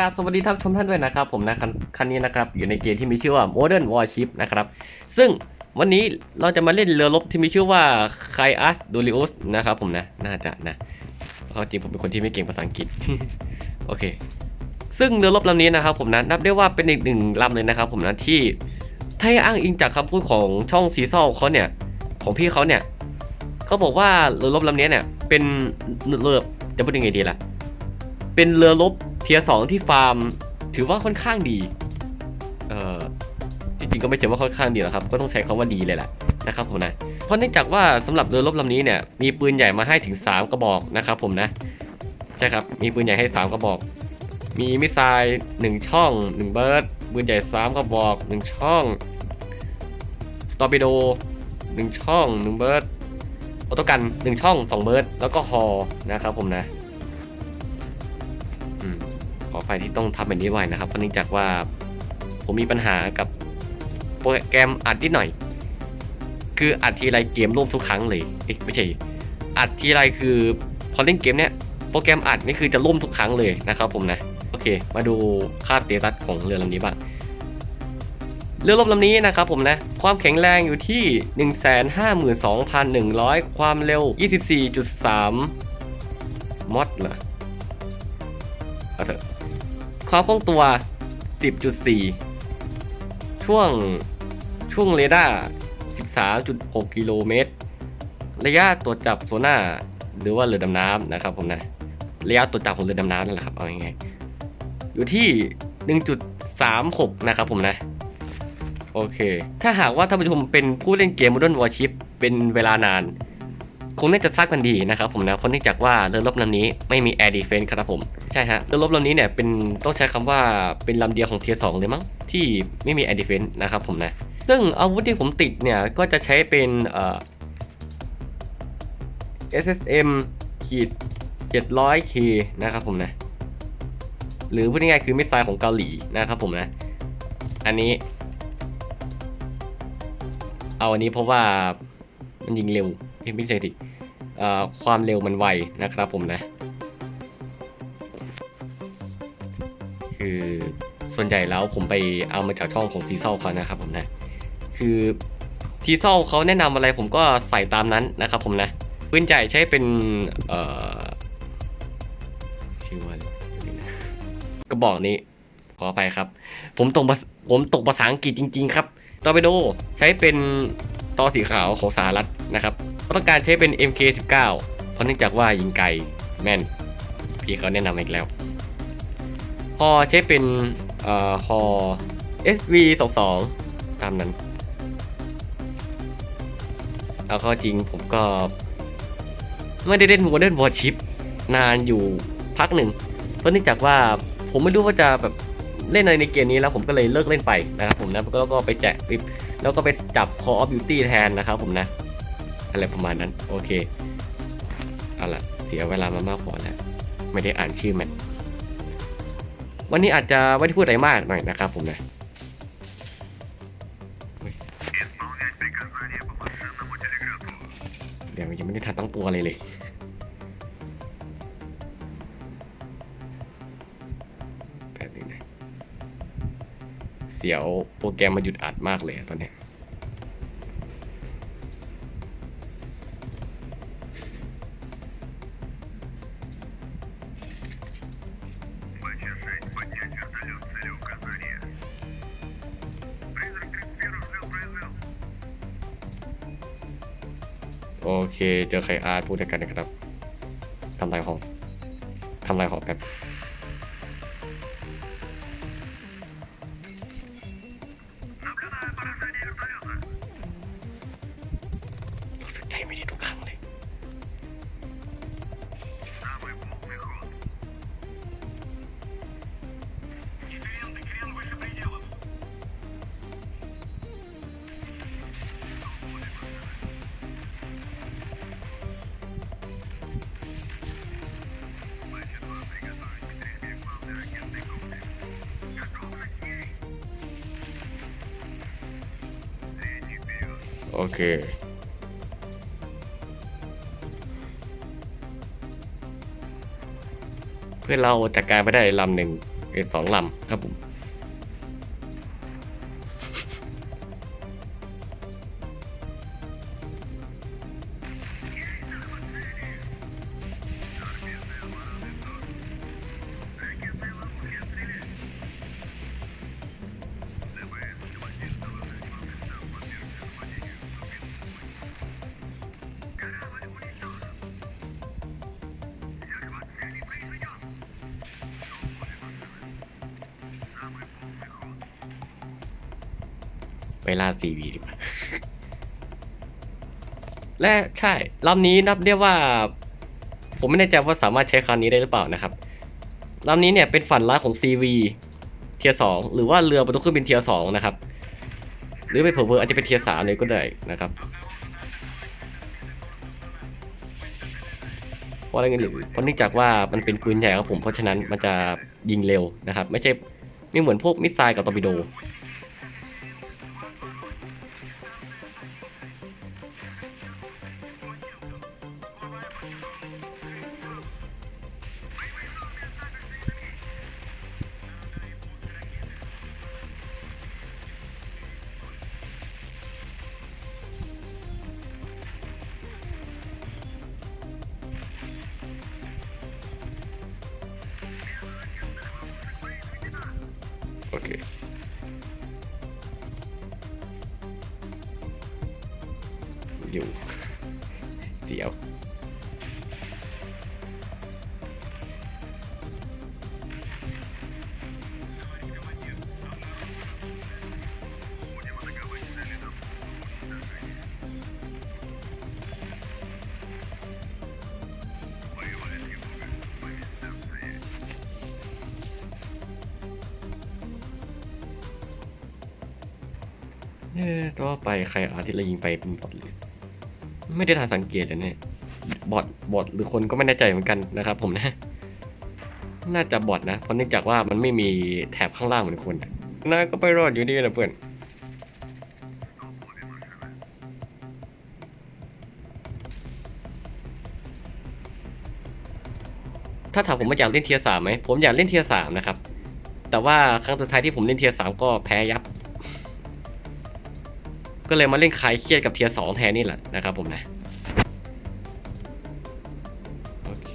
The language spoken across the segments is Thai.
ครับสวัสดีท่านชมท่านด้วยนะครับ ผมนะคันนี้นะครับอยู่ในเกมที่มีชื่อว่า Modern Warship นะครับซึ่งวันนี้เราจะมาเล่นเรือรบที่มีชื่อว่า k a i a s d o l i u s นะครับผมนะน่าจะนะเพราจริงผมเป็นคนที่ไม่เก่งภาษาอังกฤษโอเค ซึ่งเรือรบลำนี้นะครับผมนะนับได้ว่าเป็นอีกหนึ่งลำเลยนะครับ ผมนะที่ถ้าอ้างอิงจากคำพูดของช่องซีซอลเขาเนี่ยของพี่เขาเนี่ยเขาบอกว่าเรือรบลำนี้เนี่ยเป็นเรือจะพูดยังไงดีล่ะ เป็นเรือรบเทียร์สองที่ฟาร์ม ถือว่าค่อนข้างดี เอ่อจริงๆก็ไม่เชิงว่าค่อนข้างดีหรอกครับ ก็ต้องใช้คำว่าดีเลยแหละนะครับผมนะ เพราะเนื่องจากว่าสำหรับเรือรบลำนี้เนี่ย มีปืนใหญ่มาให้ถึง 3 กระบอกนะครับผมนะ ใช่ครับ มีปืนใหญ่ให้ 3 กระบอก มีมิสไซล์1ช่อง 1 เบิร์ดปืนใหญ่ 3 กระบอก 1 ช่องตอร์ปิโด 1 ช่อง 1 เบิร์ดออโต้กัน 1 ช่อง 2 เบิร์ดแล้วก็ฮอนะครับผมนะ อไฟที่ต้องทำแบบนี้ไว้นะครับเพราะเนื่องจากว่าผมมีปัญหากับโปรแกรมอัดนิดหน่อย คืออัดทีไรเกมล่มทุกครั้งเลยเอ๊ะไม่ใช่อัดทีไรคือพอเล่นเกมเนี้ยโปรแกรมอัดนี่คือจะล่มทุกครั้งเลยนะครับผมนะโอเค มาดูค่าเตตัสของเรือลำนี้บ้างเรือรบลำนี้นะครับผมนะ ความแข็งแรงอยู่ที่ 152,100 ความเร็ว 24.3 มอดเหรอเอาเถอ ความคล่องตัว 10.4 ช่วงช่วงเรดาร์13.6 กิโลเมตร ระยะตรวจจับโซน่าหรือว่าเรือดำน้ำนะครับผมนะ ระยะตรวจจับของเรือดำน้ำนั่นแหละครับ เอาง่ายๆอยู่ที่ 1.36 นะครับผมนะ โอเค ถ้าหากว่าท่านผู้ชมเป็นผู้เล่นเกม Modern Warship เป็นเวลานาน คงน่าจะทราบกันดีนะครับผมนะเพราะเนื่องจากว่าเรือรบลำนี้ไม่มี Air Defense ครับผมใช่ฮะเรือรบลำนี้เนี่ยเป็นต้องใช้คำว่าเป็นลำเดียวของเทียร์สเลยมั้งที่ไม่มี Air Defense นะครับผมนะซึ่งอาวุธที่ผมติดเนี่ยก็จะใช้เป็นเอ่อ SSM ขีด 700K นะครับผมนะหรือพูดง่ายๆคือมิสไซล์ของเกาหลีนะครับผมนะ อันนี้ เอาอันนี้เพราะว่ามันยิงเร็วเอ้ยไม่ใช่ดิ ความเร็วมันไวนะครับผมนะ คือส่วนใหญ่แล้วผมไปเอามาจากช่องของซีซอลเขานะครับผมนะ คือซีซอลเขาแนะนำอะไรผมก็ใส่ตามนั้นนะครับผมนะปืนใหญ่ใช้เป็นเอ่อชื่อว่าอะไรกระบอกนี้ขอไปครับ ผมตกผมตกภาษาอังกฤษจริง ๆ ครับตอร์ปิโดใช้เป็นตอสีขาวของสหรัฐนะครับ ต้องการใช้เป็น MK19 เพราะเนื่องจากว่ายิงไกลแม่น พี่เขาแนะนำอีกแล้วฮอใช้เป็นเอ่อฮอ SV22 ตามนั้นเอาเข้าจริงผมก็ ไม่ได้เล่น Modern Warship นานอยู่พักหนึ่ง เพราะเนื่องจากว่าผมไม่รู้ว่าจะแบบเล่นอะไรในเกมนี้แล้วผมก็เลยเลิกเล่นไปนะครับผมนะแล้วก็ไปแจกปิ๊บแล้วก็ไปจับ Call of Duty แทนนะครับผมนะ อะไรประมาณนั้น โอเคเอาล่ะเสียเวลามามากพอแล้วไม่ได้อ่านชื่อมัน วันนี้อาจจะไม่ได้พูดอะไรมากหน่อยนะครับผมนะเฮ้ยเดี๋ยวยังไม่ได้ทันตั้งตัวเลยเลยแบบนี้นะเสียวโปรแกรมมาหยุดอัดมากเลยตอนเนี้ โอเค เจอใครอาร์ตพูดด้วยกันนะครับทำลายหอทำลายหอแบบ โอเค เพื่อเราจัดการไปได้ลำหนึ่งเอ็ดสองลำครับผม ไปล่าซีวีดีกว่าและใช่ลำนี้นับได้ว่า ผมไม่แน่ใจว่าสามารถใช้คันนี้ได้หรือเปล่านะครับลำนี้เนี่ยเป็นฝันร้ายของ CV เทียสองหรือว่าเรือบรรทุกเครื่องบินเทียสองนะครับ หรือไปเผื่อๆอาจจะเป็นเทียสามเลยก็ได้นะครับเพราะอะไรเงี้ยเพราะเนื่องจากว่ามันเป็นปืนใหญ่ครับผมเพราะฉะนั้นมันจะยิงเร็วนะครับ ไม่ใช่ไม่เหมือนพวกมิสไซล์กับตอร์ปิโด โอเค เสียวเอ๊ะต่อไปใครอาที่เรายิงไปเป็นบอทหรือไม่ได้ทันสังเกตเลยเนี่ยบอทบอทหรือคนก็ไม่แน่ใจเหมือนกันนะครับ ผมนะ น่าจะบอทนะเพราะเนื่องจากว่ามันไม่มีแถบข้างล่างเหมือนคนน่าก็ไปรอดอยู่ดีนะเพื่อนถ้าถามผมว่าอยากเล่นเทียร์สามไหมผมอยากเล่นเทียร์สามนะครับ แต่ว่าครั้งสุดท้ายที่ผมเล่นเทียร์สามก็แพ้ยับ ก็เลยมาเล่นคลายเครียดกับเทียร์สองแทนนี่แหละนะครับผมนะโอเค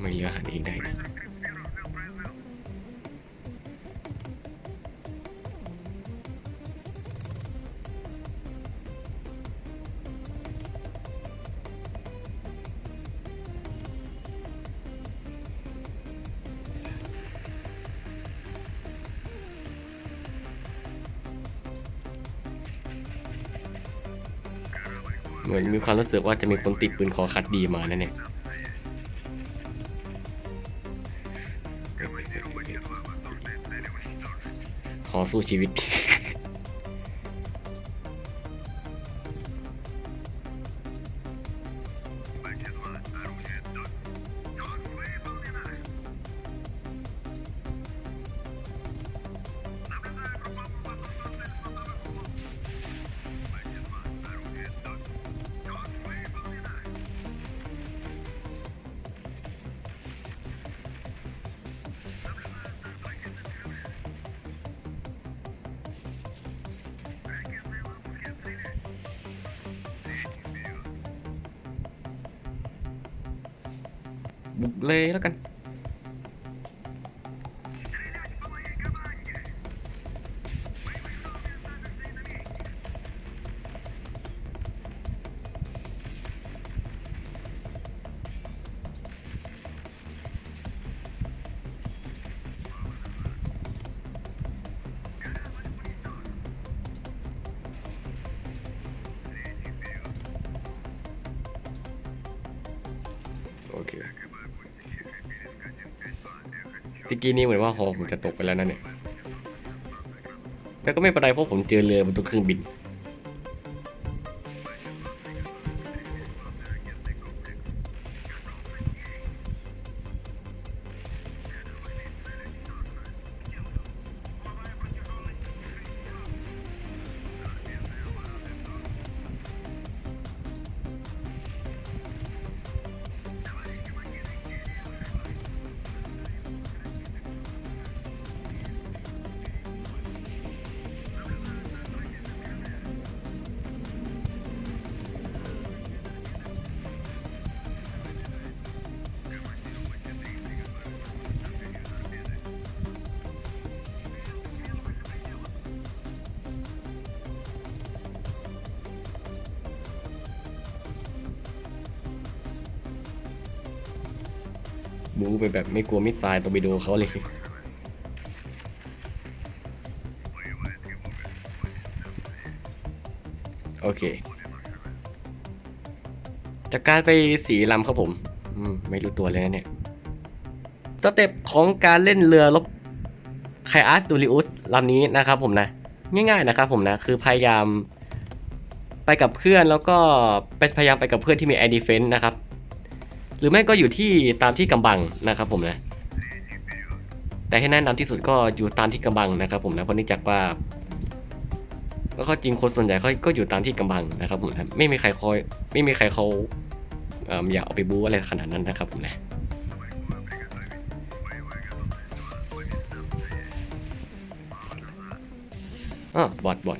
ไม่เลือหันเองได้ เหมือนมีความรู้สึกว่าจะมีคนติดปืนคอคัดดีมานั่นเนี่ยขอสู้ชีวิต บุกเลยแล้วกันโอเค ตะกี้นี้เหมือนว่าหอผมจะตกไปแล้วนั่นเนี่ย แต่ก็ไม่เป็นไรเพราะผมเจอเรือบนตัวเครื่องบิน บูไปแบบไม่กลัวมิสไซล์ตัวไปโดเขาเลย โอเค จากการไปสีลำครับผม อืม ไม่รู้ตัวเลยนะเนี่ย สเต็ปของการเล่นเรือรบไคอาร์ตูริอุสลำนี้นะครับผมนะ ง่ายๆนะครับผมนะ คือพยายามไปกับเพื่อนแล้วก็ไปพยายามไปกับเพื่อนที่มีแอร์ดีเฟนต์นะครับ หรือไม่ก็อยู่ที่ตามที่กำบังนะครับผมนะ แต่ให้แนะนำที่สุดก็อยู่ตามที่กำบังนะครับผมนะเพราะนื่จากว่าก็ข้อจริงคนส่วนใหญ่เขาก็อยู่ตามที่กำบังนะครับผมนะไม่มีใครคอย ไม่มีใครเขาเอิ่มอยากเอาไปบู๊อะไรขนาดนั้นนะครับผมนะอะบอดบอด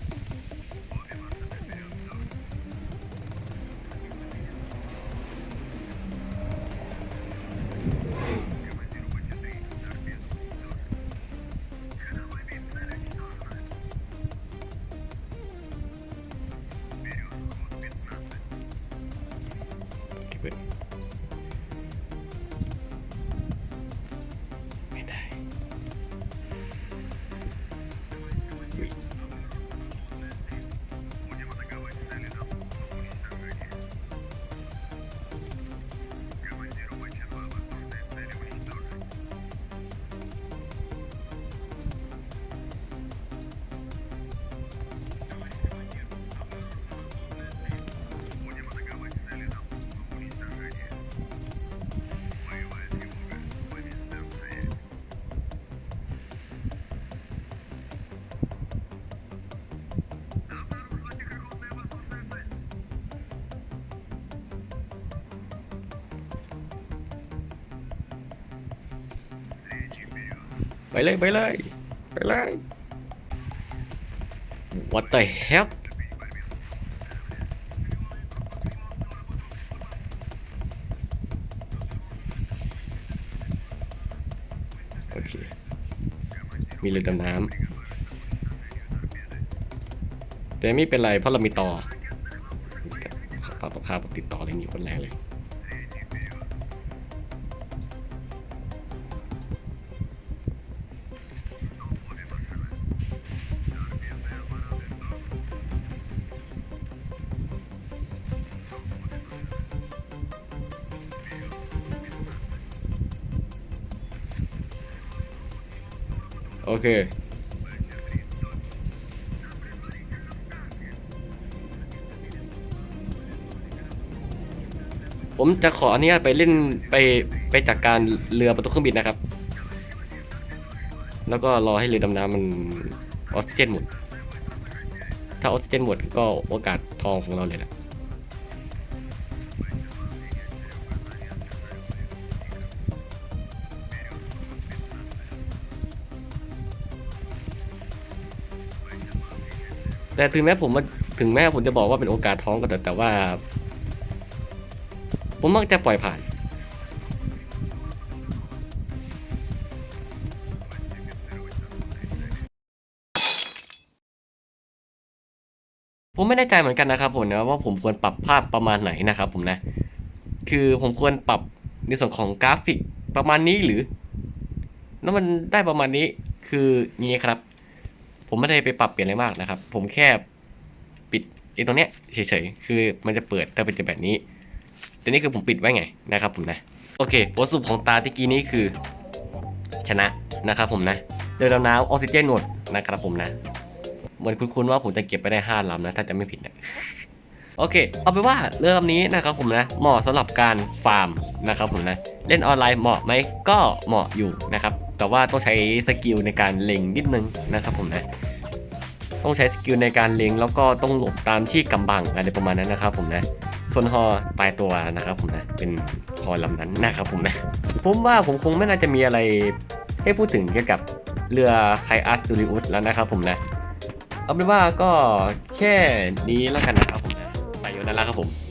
เลยไปเลยไปเลย What the hell โอเค มีเรือดำน้ำแต่ไม่เป็นไรเพราะเรามีต่อต่อต่อข้าวติดต่อเลยนี่คนแรกเลย โอเค ผมจะขออนุญาตไปเล่นไปไปจัดการเรือประตูเครื่องบินนะครับ แล้วก็รอให้เรือดำน้ำมันออกซิเจนหมด ถ้าออกซิเจนหมดก็โอกาสทองของเราเลยแหละ แต่ถึงแม้ผมว่าถึงแม้ผมจะบอกว่าเป็นโอกาสท้องก็เถอะแต่ว่า ผมมักจะปล่อยผ่าน ผมไม่แน่ใจเหมือนกันนะครับผมนะว่าผมควรปรับภาพประมาณไหนนะครับผมนะ คือผมควรปรับในส่วนของกราฟิกประมาณนี้หรือ แล้วมันได้ประมาณนี้คืองี้ครับ ผมไม่ได้ไปปรับเปลี่ยนอะไรมากนะครับ ผมแค่ปิดไอ้ตรงเนี้ยเฉยๆ คือมันจะเปิดถ้าเป็นแบบนี้ แต่นี่คือผมปิดไว้ไงนะครับผมนะ โอเคบทสรุปของตาตะกี้นี้คือชนะนะครับผมนะ เดินดำน้ำออกซิเจนหมดนะครับผมนะ เหมือนคุ้นๆว่าผมจะเก็บไปได้ 5ลำนะ ถ้าจะไม่ผิดนะ โอเค เอาไปนว่าเรือลำนี้นะครับผมนะเหมาะสำหรับการฟาร์มนะครับผมนะเล่นออนไลน์เหมาะไหมก็เหมาะอยู่นะครับแต่ว่าต้องใช้สกิลในการเล็งนิดนึงนะครับผมนะต้องใช้สกิลในการเล็งแล้วก็ต้องหลบตามที่กำบังอะไรประมาณนั้นนะครับผมนะส่วนฮอตายตัวนะครับผมนะเป็นฮอลำนั้นนะครับผมนะผมว่าผมคงไม่น่าจะมีอะไรให้พูดถึงเกี่ยวกับเรือไคอัสตูริอุสแล้วนะครับผมนะเอาเป็นว่าก็แค่นี้แล้วกันนะครับ นั่นแล้วครับผม